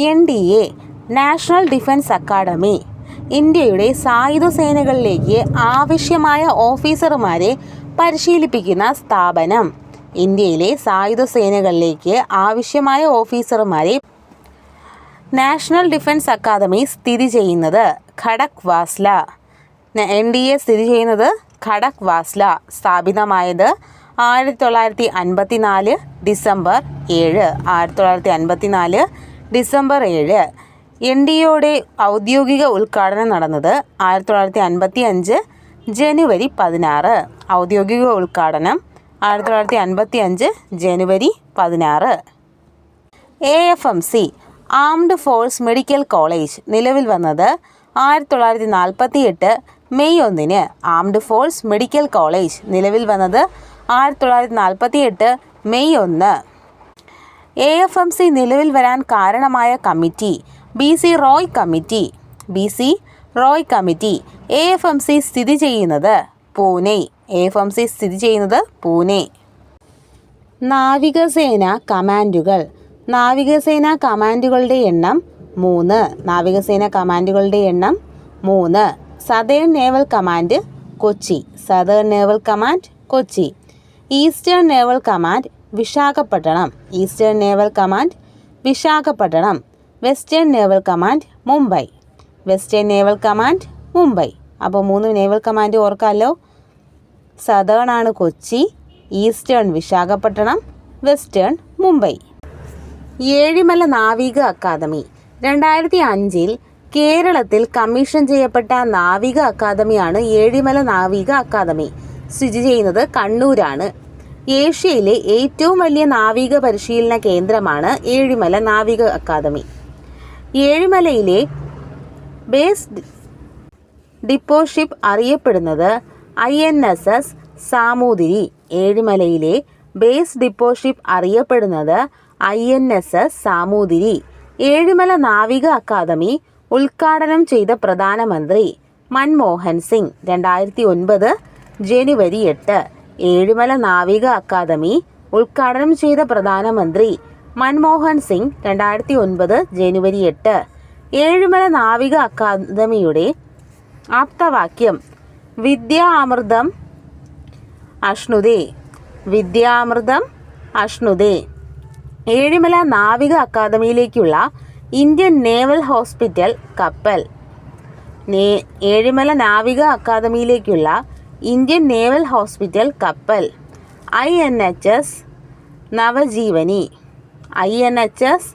N D A national defence academy ഇന്ത്യയുടെ സായുധ സേനകളിലേക്ക് ആവശ്യമായ ഓഫീസർമാരെ പരിശീലിപ്പിക്കുന്ന സ്ഥാപനം. ഇന്ത്യയിലെ സായുധ സേനകളിലേക്ക് ആവശ്യമായ ഓഫീസർമാരെ നാഷണൽ ഡിഫൻസ് അക്കാദമി സ്ഥിതി ചെയ്യുന്നത് Khadakwasla N D A സ്ഥിതി ചെയ്യുന്നത് ഖടക് വാസ്ല സ്ഥാപിതമായത് ആയിരത്തി തൊള്ളായിരത്തി അൻപത്തി നാല് ഡിസംബർ ഏഴ്. ആയിരത്തി തൊള്ളായിരത്തി അൻപത്തി നാല് ഡിസംബർ ഏഴ് എൻ ഡി എയുടെ ഔദ്യോഗിക ഉദ്ഘാടനം നടന്നത് ആയിരത്തി തൊള്ളായിരത്തി അൻപത്തി അഞ്ച് ജനുവരി പതിനാറ്. ഔദ്യോഗിക ഉദ്ഘാടനം ആയിരത്തി തൊള്ളായിരത്തി അൻപത്തി അഞ്ച് ജനുവരി പതിനാറ്. A F M C armed force medical college നിലവിൽ വന്നത് ആയിരത്തി തൊള്ളായിരത്തി നാൽപ്പത്തി എട്ട് മെയ് ഒന്നിന്. ആംഡ് ഫോഴ്സ് മെഡിക്കൽ കോളേജ് നിലവിൽ വന്നത് ആയിരത്തി തൊള്ളായിരത്തി നാൽപ്പത്തി എട്ട് മെയ് ഒന്ന്. എ എഫ് എം സി നിലവിൽ വരാൻ കാരണമായ committee B C Roy committee B C Roy committee A F M C സ്ഥിതി ചെയ്യുന്നത് Pune A F M C സ്ഥിതി ചെയ്യുന്നത് പൂനെ. നാവികസേന കമാൻഡുകൾ നാവികസേന കമാൻഡുകളുടെ എണ്ണം മൂന്ന് നാവികസേന കമാൻഡുകളുടെ എണ്ണം മൂന്ന്. Southern naval command Kochi southern naval command Kochi. Eastern naval command Visakhapatnam eastern naval command Visakhapatnam western naval command Mumbai. Western naval command Mumbai. അപ്പോൾ മൂന്ന് നേവൽ കമാൻഡ് ഓർക്കാമല്ലോ സതേൺ ആണ് കൊച്ചി ഈസ്റ്റേൺ വിശാഖപട്ടണം വെസ്റ്റേൺ മുംബൈ. ഏഴിമല നാവിക അക്കാദമി. രണ്ടായിരത്തി അഞ്ചിൽ കേരളത്തിൽ കമ്മീഷൻ ചെയ്യപ്പെട്ട നാവിക അക്കാദമിയാണ് ഏഴിമല നാവിക അക്കാദമി. സ്ഥിതി ചെയ്യുന്നത് കണ്ണൂരാണ്. ഏഷ്യയിലെ ഏറ്റവും വലിയ നാവിക പരിശീലന കേന്ദ്രമാണ് ഏഴിമല നാവിക അക്കാദമി. ഏഴിമലയിലെ ബേസ് ഡിപ്പോഷിപ്പ് അറിയപ്പെടുന്നത് I N S S Samoothiri. ഏഴിമലയിലെ base depot ship അറിയപ്പെടുന്നത് I N S S Samoothiri. Ezhimala നാവിക അക്കാദമി ഉദ്ഘാടനം ചെയ്ത പ്രധാനമന്ത്രി മൻമോഹൻ സിംഗ്. രണ്ടായിരത്തി ഒൻപത് ജനുവരി എട്ട്. ഏഴിമല നാവിക അക്കാദമി ഉദ്ഘാടനം ചെയ്ത പ്രധാനമന്ത്രി മൻമോഹൻ സിംഗ് രണ്ടായിരത്തി ഒൻപത് ജനുവരി എട്ട്. ഏഴിമല നാവിക അക്കാദമിയുടെ ആപ്തവാക്യം വിദ്യാമൃതം അഷ്ണുതേ വിദ്യാമൃതം അഷ്ണുതേ ഏഴിമല നാവിക അക്കാദമിയിലേക്കുള്ള ഇന്ത്യൻ നേവൽ ഹോസ്പിറ്റൽ കപ്പൽ. ഏഴിമല നാവിക അക്കാദമിയിലേക്കുള്ള ഇന്ത്യൻ നേവൽ ഹോസ്പിറ്റൽ കപ്പൽ I N H S Navajeevani. I N H S